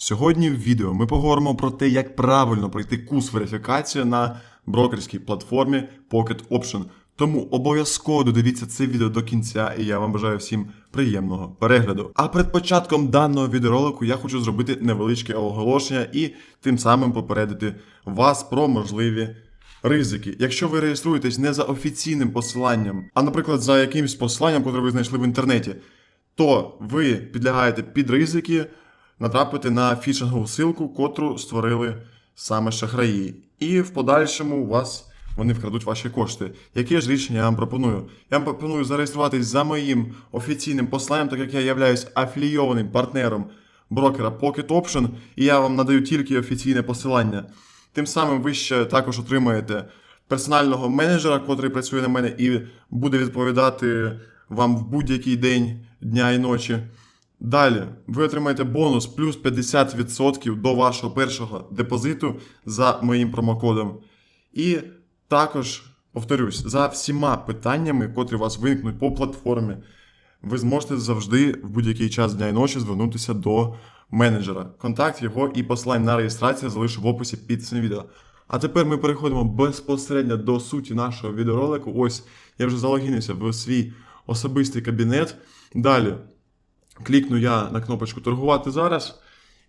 Сьогодні в відео ми поговоримо про те, як правильно пройти курс верифікації на брокерській платформі Pocket Option. Тому обов'язково додивіться це відео до кінця, і я вам бажаю всім приємного перегляду. А перед початком даного відеоролику я хочу зробити невеличке оголошення і тим самим попередити вас про можливі ризики. Якщо ви реєструєтесь не за офіційним посиланням, а, наприклад, за якимось посиланням, яке ви знайшли в інтернеті, то ви підлягаєте під ризики натрапити на фішингову силку, котру створили саме шахраї. І в подальшому у вас вони вкрадуть ваші кошти. Яке ж рішення я вам пропоную? Я вам пропоную зареєструватись за моїм офіційним посланням, так як я являюсь афілійованим партнером брокера Pocket Option, і я вам надаю тільки офіційне посилання. Тим самим ви ще також отримаєте персонального менеджера, котрий працює на мене і буде відповідати вам в будь-який день, дня і ночі. Далі ви отримаєте бонус плюс 50% до вашого першого депозиту за моїм промокодом. І також, повторюсь, за всіма питаннями, котрі у вас виникнуть по платформі, ви зможете завжди в будь-який час дня і ночі звернутися до менеджера. Контакт його і посилання на реєстрацію залишу в описі під цим відео. А тепер ми переходимо безпосередньо до суті нашого відеоролику. Ось я вже залогінився в свій особистий кабінет. Далі клікну я на кнопочку торгувати зараз.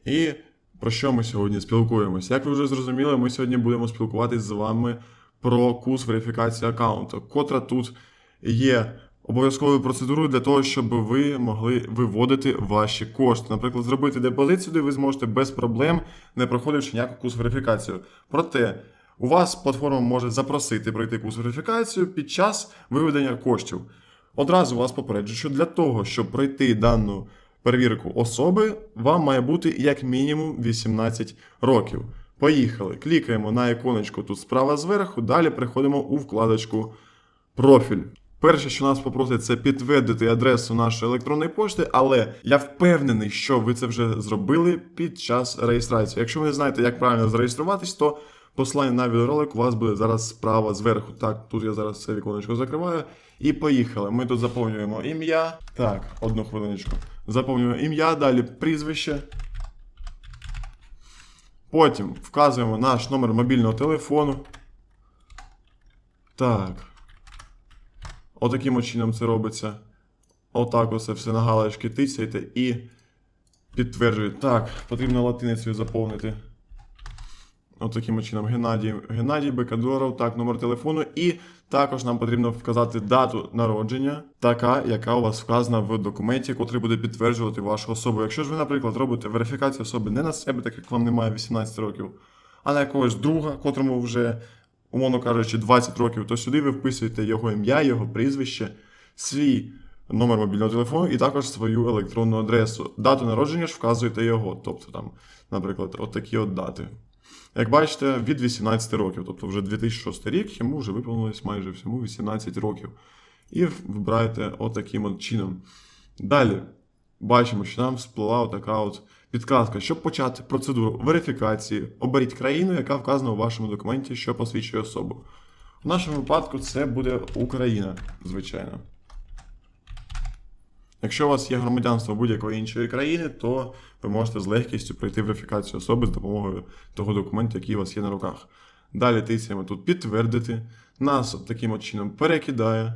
І про що ми сьогодні спілкуємося? Як ви вже зрозуміли, ми сьогодні будемо спілкуватись з вами про курс верифікації аккаунту, котра тут є обов'язковою процедурою для того, щоб ви могли виводити ваші кошти. Наприклад, зробити депозит сюди ви зможете без проблем, не проходивши ніяку курс верифікацію. Проте у вас платформа може запросити пройти курс верифікацію під час виведення коштів. Одразу вас попереджу, що для того, щоб пройти дану перевірку особи, вам має бути як мінімум 18 років. Поїхали. Клікаємо на іконочку тут справа зверху, далі переходимо у вкладочку Профіль. Перше, що нас попросить, це підтвердити адресу нашої електронної пошти, але я впевнений, що ви це вже зробили під час реєстрації. Якщо ви не знаєте, як правильно зареєструватись, то посилання на відеоролик у вас буде зараз справа зверху. Так, тут я зараз це віконечко закриваю. І поїхали. Ми тут заповнюємо ім'я. Так, одну хвилиночку. Заповнюємо ім'я, далі прізвище. Потім вказуємо наш номер мобільного телефону. Так. Отаким от чином це робиться. Отак оце все на галочки тицяйте і підтверджуєте. Так, потрібно латиницею заповнити. От чином Геннадій, Геннадій Бекадоров, так, номер телефону. І також нам потрібно вказати дату народження, така, яка у вас вказана в документі, котрий буде підтверджувати вашу особу. Якщо ж ви, наприклад, робите верифікацію особи не на себе, так як вам немає 18 років, а на якогось друга, котрому вже, умовно кажучи, 20 років, то сюди ви вписуєте його ім'я, його прізвище, свій номер мобільного телефону і також свою електронну адресу. Дату народження ж вказуєте його. Тобто там, наприклад, от такі от дати. Як бачите, від 18 років, тобто вже 2006 рік, йому вже виповнилось майже всьому 18 років. І вибираєте отаким от чином. Далі бачимо, що нам сплила така от підказка. Щоб почати процедуру верифікації, оберіть країну, яка вказана у вашому документі, що посвідчує особу. В нашому випадку це буде Україна, звичайно. Якщо у вас є громадянство будь-якої іншої країни, то ви можете з легкістю пройти верифікацію особи з допомогою того документу, який у вас є на руках. Далі тисяємо тут підтвердити. Нас таким от чином перекидає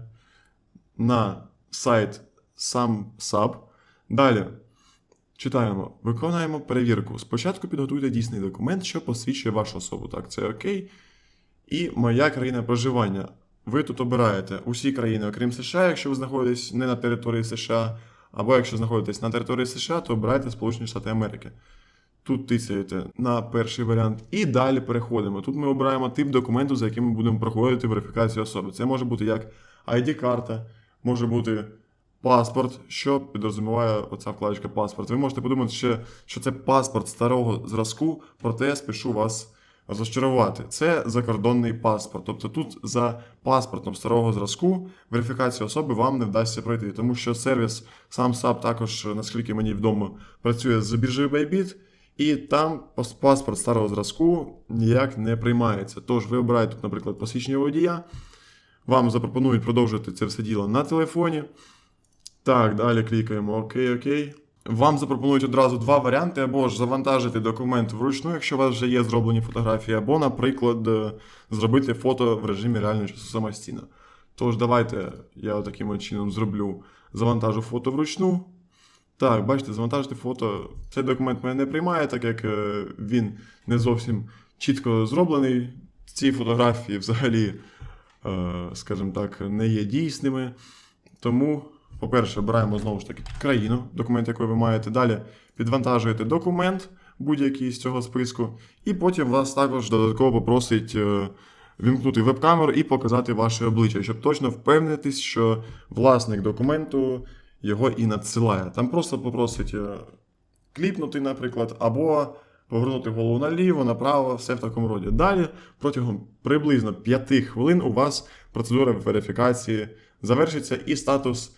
на сайт сам Далі читаємо, виконаємо перевірку. Спочатку підготуйте дійсний документ, що посвідчує вашу особу. Так, це окей. І моя країна проживання. Ви тут обираєте усі країни, окрім США, якщо ви знаходитесь не на території США, або якщо знаходитесь на території США, то обирайте Сполучені Штати Америки. Тут тицяєте на перший варіант. І далі переходимо. Тут ми обираємо тип документу, за яким ми будемо проходити верифікацію особи. Це може бути як ID-карта, може бути паспорт, що підрозуміває оця вкладочка паспорт. Ви можете подумати, що це паспорт старого зразку, проте спішу вас розчарувати. Це закордонний паспорт. Тобто тут за паспортом старого зразку верифікацію особи вам не вдасться пройти, тому що сервіс сам САП також, наскільки мені відомо, працює з біржею Bybit, і там паспорт старого зразку ніяк не приймається. Тож ви обираєте наприклад, посвідчення водія, вам запропонують продовжити це все діло на телефоні. Так, далі клікаємо ОК, ОК. Вам запропонують одразу два варіанти: або ж завантажити документ вручну, якщо у вас вже є зроблені фотографії, або, наприклад, е, зробити фото в режимі реального часу самостійно. Тож давайте я таким чином зроблю завантажу фото вручну. Так, бачите, завантажити фото. Цей документ мене не приймає, так як е, він не зовсім чітко зроблений. Ці фотографії взагалі, е, скажімо так, не є дійсними. Тому, по-перше, обираємо знову ж таки країну, документ, який ви маєте. Далі підвантажуєте документ будь-який з цього списку, і потім вас також додатково попросить е, вімкнути веб-камеру і показати ваше обличчя, щоб точно впевнитись, що власник документу його і надсилає. Там просто попросить е, кліпнути, наприклад, або повернути голову наліво, направо, все в такому роді. Далі, протягом приблизно 5 хвилин, у вас процедура верифікації завершиться і статус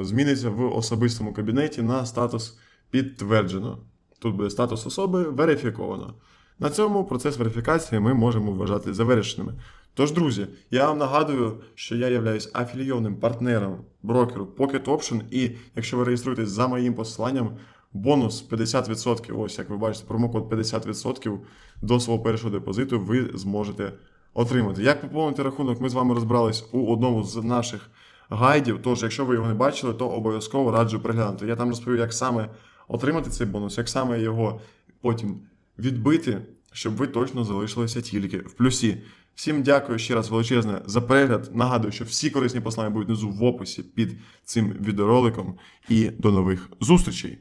зміниться в особистому кабінеті на статус підтверджено. Тут буде статус особи верифіковано. На цьому процес верифікації ми можемо вважати завершеними. Тож, друзі, я вам нагадую, що я являюсь афілійованим партнером брокеру Pocket Option, і якщо ви реєструєтесь за моїм посиланням, бонус 50%, ось як ви бачите, промокод 50% до свого першого депозиту ви зможете отримати. Як поповнити рахунок, ми з вами розбирались у одному з наших гайдів. Тож, якщо ви його не бачили, то обов'язково раджу приглянути. Я там розповів, як саме отримати цей бонус, як саме його потім відбити, щоб ви точно залишилися тільки в плюсі. Всім дякую ще раз величезне за перегляд. Нагадую, що всі корисні послання будуть внизу в описі під цим відеороликом. І до нових зустрічей!